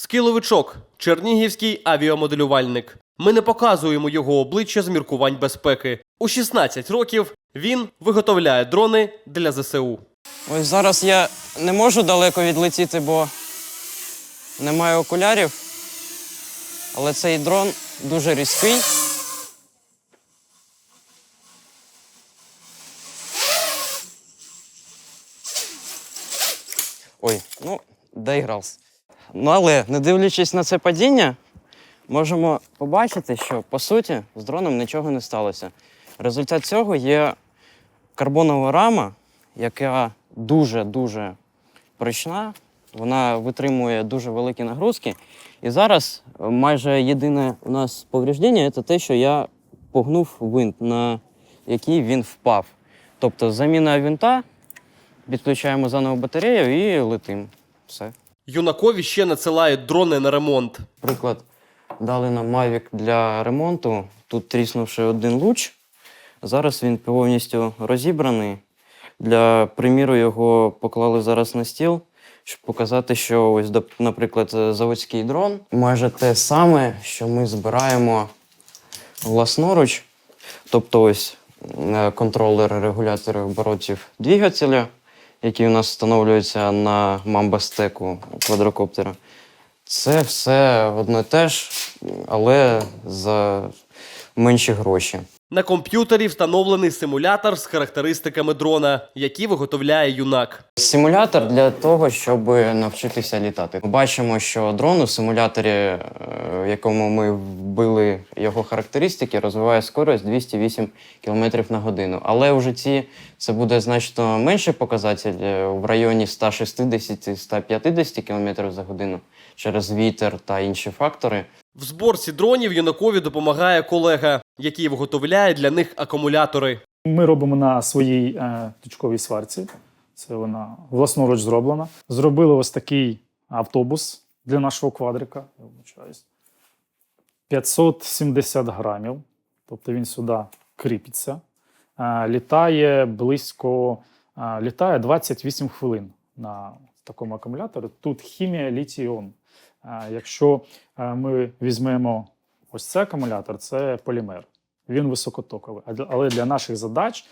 Скиловичок, чернігівський авіамоделювальник. Ми не показуємо його обличчя з міркувань безпеки. У 16 років він виготовляє дрони для ЗСУ. Ось зараз я не можу далеко відлетіти, бо немає окулярів. Але цей дрон дуже різкий. Ой, ну, доігрався. Ну, але не дивлячись на це падіння, можемо побачити, що по суті з дроном нічого не сталося. Результат цього є карбонова рама, яка дуже-дуже прочна, вона витримує дуже великі нагрузки. І зараз е, майже єдине у нас повреждення це те, що я погнув винт, на який він впав. Тобто заміна винта, підключаємо заново батарею і летим. Все. Юнакові ще надсилають дрони на ремонт. Приклад, дали нам Mavic для ремонту. Тут тріснувши один луч. Зараз він повністю розібраний. Для приміру його поклали зараз на стіл, щоб показати, що ось, наприклад, заводський дрон майже те саме, що ми збираємо власноруч. Тобто ось е, контролер регулятор оборотів двигателя, який у нас встановлюється на мамбастеку квадрокоптера. Це все одно і те ж, але за менші гроші. На комп'ютері встановлений симулятор з характеристиками дрона, які виготовляє юнак. Симулятор для того, щоб навчитися літати. Ми бачимо, що дрон у симуляторі, е, в якому ми вбили його характеристики, розвиває скорість 208 км на годину. Але у житті це буде значно менший показатель е, в районі 160-150 км за годину через вітер та інші фактори. В зборці дронів юнакові допомагає колега, який виготовляє для них акумулятори. Ми робимо на своїй е, точковій сварці. Це вона власноруч зроблена. Зробили ось такий автобус для нашого квадрика. Я вибачаюсь. 570 грамів. Тобто він сюди кріпиться. Е, літає близько е, літає 28 хвилин на такому акумуляторі. Тут хімія літій-іон. Е, якщо ми візьмемо ось цей акумулятор, це полімер. Він високотоковий. Але для наших задач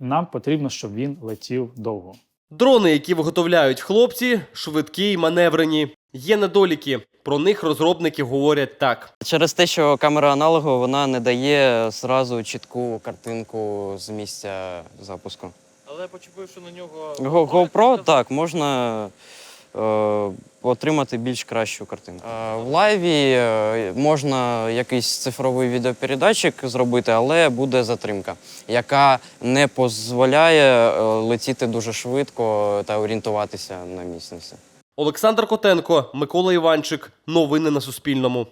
нам потрібно, щоб він летів довго. Дрони, які виготовляють хлопці, швидкі й маневрені. Є недоліки. Про них розробники говорять так. Через те, що камера аналогу вона не дає зразу чітку картинку з місця запуску. Але почепивши на нього Го- GoPro так можна отримати більш кращу картинку. Е, в лайві е, можна якийсь цифровий відеопередатчик зробити, але буде затримка, яка не дозволяє е, летіти дуже швидко та орієнтуватися на місці. Олександр Котенко, Микола Іванчик. Новини на Суспільному.